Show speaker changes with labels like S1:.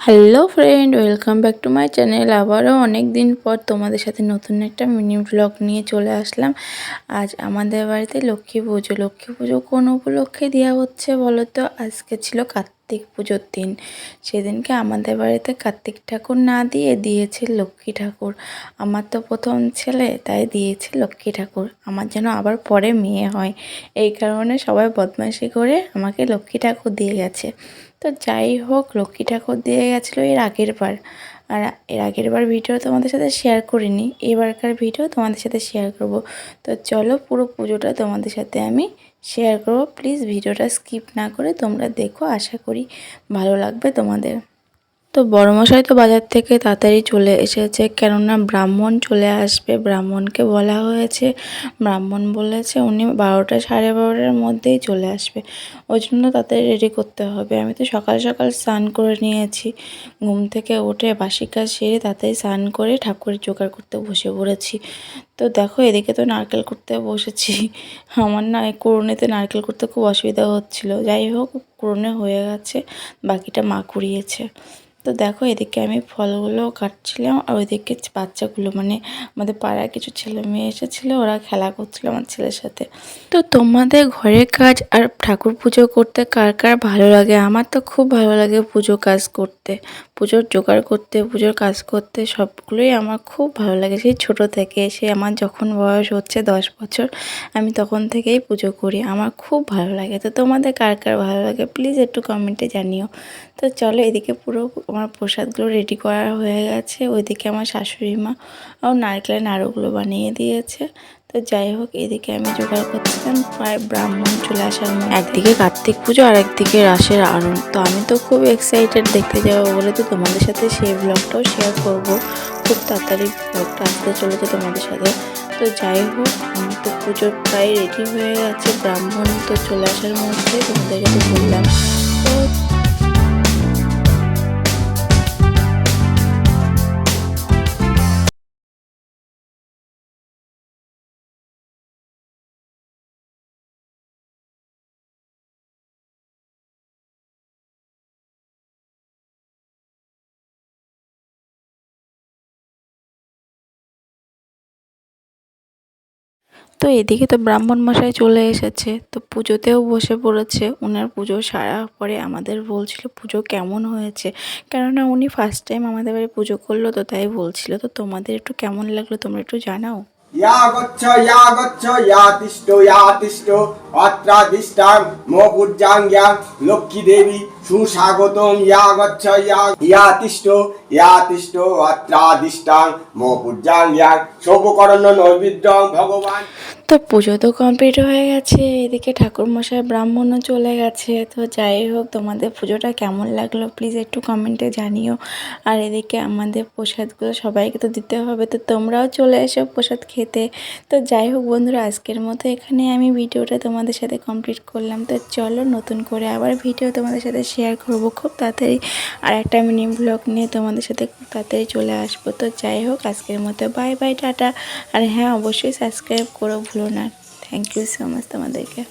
S1: Hello friend welcome back to my channel আবারও অনেক দিন পর তোমাদের সাথে নতুন একটা মিনি ব্লগ নিয়ে চলে আসলাম। আজ আমাদের বাড়িতে লক্ষ্মী পুজো। লক্ষ্মী পুজো কোন উপলক্ষে দেওয়া হচ্ছে বলো তো? আজকে ছিল কার্তিক পুজোর দিন। সেদিনকে আমাদের বাড়িতে কার্তিক ঠাকুর না দিয়ে দিয়েছে লক্ষ্মী ঠাকুর। আমার তো প্রথম ছেলে, তাই দিয়েছে লক্ষ্মী ঠাকুর। আমার যেন আবার পরে মেয়ে হয়। এই কারণে সবাই বদমাইশি করে আমাকে লক্ষ্মী ঠাকুর দিয়ে গেছে। তো যাই হোক, লক্ষ্মী ঠাকুর দিয়ে গেছিল এর আগের বার। আর এর আগের বার ভিডিও তোমাদের সাথে শেয়ার করিনি। এবারকার ভিডিও তোমাদের সাথে শেয়ার করব। তো চলো পুরো পুজোটা তোমাদের সাথে আমি শেয়ার করো প্লিজ ভিডিওটা স্কিপ না করে তোমরা দেখো। আশা করি ভালো লাগবে তোমাদের। তো বড়মশাই তো বাজার থেকে তাড়াতাড়ি চলে এসেছে, কেননা ব্রাহ্মণ চলে আসবে। ব্রাহ্মণকে বলা হয়েছে, ব্রাহ্মণ বলেছে উনি বারোটা সাড়ে বারোটার মধ্যেই চলে আসবে। ওই জন্য তাড়াতাড়ি রেডি করতে হবে। আমি তো সকাল সকাল স্নান করে নিয়েছি। ঘুম থেকে উঠে বাসি কাজ সেরে তাড়াতাড়ি স্নান করে ঠাকুরের জোগাড় করতে বসে পড়েছি। তো দেখো, এদিকে তো নারকেল করতে বসেছি। আমার না কোরনেতে নারকেল করতে খুব অসুবিধা হচ্ছিল। যাই হোক কোরনে হয়ে গেছে, বাকিটা মা কুড়িয়েছে। তো দেখো, এদিকে আমি ফলগুলো কাটছিলাম আর ওইদিকে বাচ্চাগুলো মানে আমাদের পাড়ার কিছু ছেলে মেয়ে এসেছিল, ওরা খেলা করছিল আমার ছেলের সাথে। তো তোমাদের ঘরের কাজ আর ঠাকুর পুজো করতে কার কার ভালো লাগে? আমার তো খুব ভালো লাগে পুজো কাজ করতে। পুজোর জোগাড় করতে, পুজোর কাজ করতে, সবগুলোই আমার খুব ভালো লাগে। সেই ছোটো থেকে সে আমার যখন বয়স হচ্ছে দশ বছর, আমি তখন থেকেই পুজো করি। আমার খুব ভালো লাগে। তো তোমাদের কার কার ভালো লাগে? প্লিজ একটু কমেন্টে জানিও। তো চলো এদিকে পুরো আমার প্রসাদগুলো রেডি করা হয়ে গেছে। ওইদিকে আমার শাশুড়ি মা নারকেলের নাড়ুগুলো বানিয়ে দিয়েছে। তো যাই হোক, এদিকে আমি জোগাড় করছিলাম। প্রায় ব্রাহ্মণ চলে আসার মধ্যে। একদিকে কার্তিক পুজো আর একদিকে রাসের আরণ। তো আমি তো খুব এক্সাইটেড দেখতে যাব বলে তো তোমাদের সাথে সেই ব্লগটাও শেয়ার করব। খুব তাড়াতাড়ি ব্লগটা আসতে চলেছে তোমাদের সাথে। তো যাই হোক আমি তো পুজো প্রায় রেডি হয়ে গেছে। ব্রাহ্মণ তো চলে আসার মধ্যে তোমাদের কাছে বললাম। তো তো এদিকে তো ব্রাহ্মণ মশাই চলে এসেছে, তো পুজোতেও বসে পড়েছে। ওনার পুজো সারা পরে আমাদের বলছিল পুজো কেমন হয়েছে। কেননা উনি ফার্স্ট টাইম আমাদের বাড়ি পুজো করল, তো তাই বলছিল। তো তোমাদের একটু কেমন লাগল তোমরা একটু জানাও।
S2: লক্ষ্মী দেবী সুস্বাগতম অত্রাদিষ্টাং নৈবিদ্যং, ভগবান।
S1: তো পুজো তো কমপ্লিট হয়ে গেছে, এদিকে ঠাকুরমশাই ব্রাহ্মণও চলে গেছে, তো যাই হোক, তোমাদের পুজোটা কেমন লাগল? প্লিজ একটু কমেন্টে জানিও। আর এদিকে আমাদের প্রসাদগুলো সবাইকে তো দিতে হবে, তো তোমরাও চলে এসো প্রসাদ খেতে। তো যাই হোক বন্ধুরা, আজকের মতো এখানে আমি ভিডিওটা তোমাদের সাথে কমপ্লিট করলাম। তো চলো নতুন করে আবার ভিডিও তোমাদের সাথে শেয়ার করব খুব তাড়াতাড়ি। আর একটা মিনি ব্লগ নিয়ে তোমাদের সাথে খুব তাড়াতাড়ি চলে আসব। তো যাই হোক, আজকের মতো বাই বাই টাটা। আর হ্যাঁ অবশ্যই সাবস্ক্রাইব করো ভুলো না। থ্যাংক ইউ সো মাচ তোমাদেরকে।